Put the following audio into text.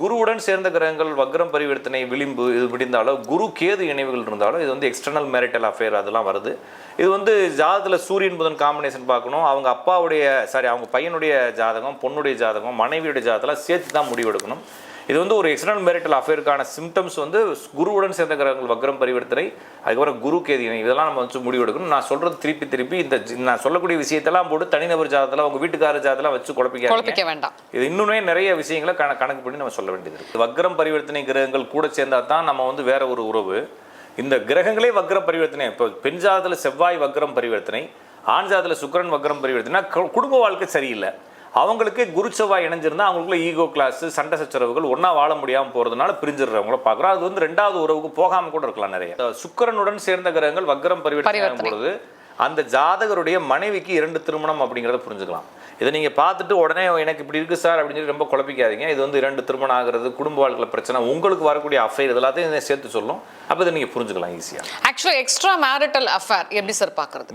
குருவுடன் சேர்ந்த கிரகங்கள் வக்ரம் பரிவர்த்தனை விளிம்பு இது பிடிந்தாலும் குரு கேது இணைவுகள் இருந்தாலும் இது வந்து எக்ஸ்டர்னல் மேரிட்டல் அஃபேர் அதெல்லாம் வருது. இது வந்து ஜாதகத்தில் சூரியன் புதன் காம்பினேஷன் பார்க்கணும். அவங்க அப்பாவுடைய சாரி அவங்க பையனுடைய ஜாதகம் பொண்ணுடைய ஜாதகம் மனைவியுடைய ஜாதகம் சேர்த்து தான் முடிவெடுக்கணும். இது வந்து ஒரு எக்ஸ்டர்னல் மேரிட்டல் அஃபேருக்கான சிம்டம்ஸ் வந்து குருவுடன் சேர்ந்த கிரகங்கள் வக்ரம் பரிவர்த்தனை அதுக்கப்புறம் குரு கேது இதெல்லாம் நம்ம வந்து முடிவெடுக்கணும். நான் சொல்றது திருப்பி திருப்பி இந்த நான் சொல்லக்கூடிய விஷயத்தெல்லாம் போட்டு தனிநபர் ஜாதகத்தில் அவங்க வீட்டுக்காரர் ஜாதகத்தில் வச்சு குழப்பிக்க வேண்டாம். இது இன்னுமே நிறைய விஷயங்களை கண கணக்கு பண்ணி நம்ம சொல்ல வேண்டியது இருக்கு. வக்ரம் பரிவர்த்தனை கிரகங்கள் கூட சேர்ந்தா தான் நம்ம வந்து வேற ஒரு உறவு. இந்த கிரகங்களே வக்ர பரிவர்த்தனை. இப்போ பெண் ஜாதத்தில் செவ்வாய் வக்ரம் பரிவர்த்தனை ஆண் ஜாதத்தில் சுக்கிரன் வக்ரம் பரிவர்த்தனை. குடும்ப வாழ்க்கை சரியில்லை. அவங்களுக்கு குரு செவ்வாய் இணைஞ்சிருந்தா அவங்களுக்குள்ள ஈகோ கிளாஸ் சண்டை சச்சரவுகள் ஒன்றா வாழ முடியாமல் போகிறதுனால பிரிஞ்சிடுறவங்கள பார்க்குறோம். அது வந்து ரெண்டாவது உறவுக்கு போகாமல் கூட இருக்கலாம் நிறைய. சுக்கிரனுடன் சேர்ந்த கிரகங்கள் வக்ரம் பரிவர்த்தனை. பொழுது அந்த ஜாதகருடைய மனைவிக்கு இரண்டு திருமணம் அப்படிங்கிறத புரிஞ்சுக்கலாம். இதை நீங்கள் பார்த்துட்டு உடனே எனக்கு இப்படி இருக்குது சார் அப்படின்னு சொல்லி ரொம்ப குழப்பிக்காதீங்க. இது வந்து இரண்டு திருமணம் ஆகிறது குடும்ப வாழ்க்கையில் பிரச்சனை உங்களுக்கு வரக்கூடிய அஃபைர் இது எல்லாத்தையும் சேர்த்து சொல்லும். அப்போ இதை நீங்கள் புரிஞ்சுக்கலாம் ஈஸியாக ஆக்சுவலா எக்ஸ்ட்ரா மேரிட்டல் அஃபேர் எப்படி சார் பாக்குறது?